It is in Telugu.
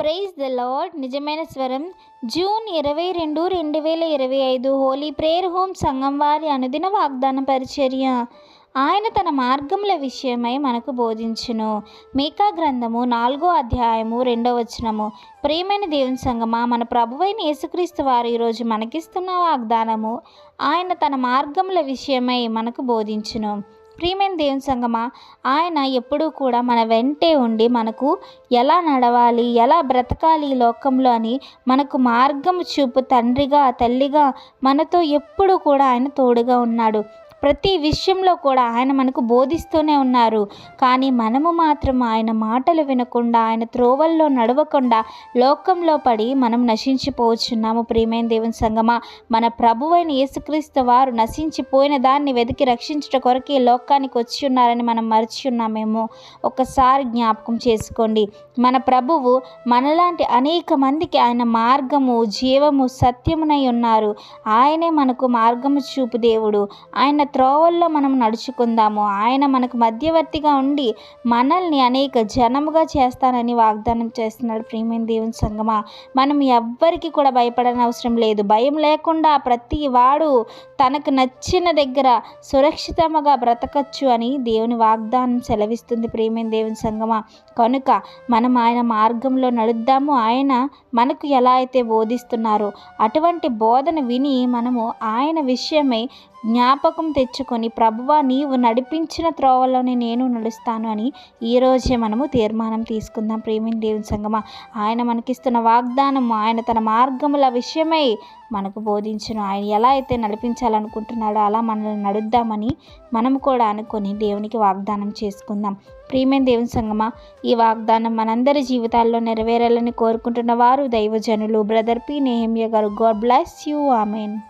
ప్రైజ్ ద లార్డ్ నిజమైన స్వరం. జూన్ ఇరవై రెండు రెండు వేల ఇరవై ఐదు హోలీ ప్రేయర్ హోమ్ సంఘం వారి అనుదిన వాగ్దాన పరిచర్య. ఆయన తన మార్గముల విషయమై మనకు బోధించును. మీకా గ్రంథము నాలుగో అధ్యాయము రెండో వచనము. ప్రియమైన దేవుని సంగమా మన ప్రభువైన యేసుక్రీస్తు వారు ఈరోజు మనకిస్తున్న వాగ్దానము. ఆయన తన మార్గముల విషయమై మనకు బోధించును. ప్రియమైన దేవుని సంగమా ఆయన ఎప్పుడూ కూడా మన వెంటే ఉండి మనకు ఎలా నడవాలి ఎలా బ్రతకాలి ఈ లోకంలో అని మనకు మార్గం చూపు తండ్రిగా తల్లిగా మనతో ఎప్పుడు కూడా ఆయన తోడుగా ఉన్నాడు. ప్రతి విషయంలో కూడా ఆయన మనకు బోధిస్తూనే ఉన్నారు. కానీ మనము మాత్రం ఆయన మాటలు వినకుండా ఆయన త్రోవల్లో నడవకుండా లోకంలో పడి మనం నశించిపోవచ్చున్నాము ప్రియమైన దేవుని సంగమా. మన ప్రభువైన యేసుక్రీస్తు వారు నశించిపోయిన దాన్ని వెతికి రక్షించుట కొరకే లోకానికి వచ్చి ఉన్నారని మనం మర్చి ఉన్నామేమో? ఒకసారి జ్ఞాపకం చేసుకోండి. మన ప్రభువు మనలాంటి అనేక మందికి ఆయన మార్గము జీవము సత్యమునై ఉన్నారు. ఆయనే మనకు మార్గము చూపు దేవుడు. ఆయన త్రోవల్లో మనం నడుచుకుందాము. ఆయన మనకు మధ్యవర్తిగా ఉండి మనల్ని అనేక జనముగా చేస్తానని వాగ్దానం చేస్తున్నాడు ప్రియమైన దేవుని సంగమా. మనం ఎవ్వరికి కూడా భయపడని అవసరం లేదు. భయం లేకుండా ప్రతి వాడు తనకు నచ్చిన దగ్గర సురక్షితముగా బ్రతకచ్చు అని దేవుని వాగ్దానం సెలవిస్తుంది ప్రియమైన దేవుని సంగమా. కనుక మనం ఆయన మార్గంలో నడుద్దాము. ఆయన మనకు ఎలా అయితే బోధిస్తున్నారో అటువంటి బోధన విని మనము ఆయన విషయమై జ్ఞాపకం తెచ్చుకొని ప్రభువా నీవు నడిపించిన త్రోవలోనే నేను నడుస్తాను అని ఈరోజే మనము తీర్మానం తీసుకుందాం. ప్రేమిని దేవుని సంగమా ఆయన మనకిస్తున్న వాగ్దానం ఆయన తన మార్గముల విషయమై మనకు బోధించును. ఆయన ఎలా అయితే నడిపించాలనుకుంటున్నాడో అలా మనల్ని నడుద్దామని మనం కూడా అనుకొని దేవునికి వాగ్దానం చేసుకుందాం. ప్రియమైన దేవుని సంగమా ఈ వాగ్దానం మనందరి జీవితాల్లో నెరవేరాలని కోరుకుంటున్న వారు దైవజనులు. Brother P. నేహమ్య గారు God bless you. Amen.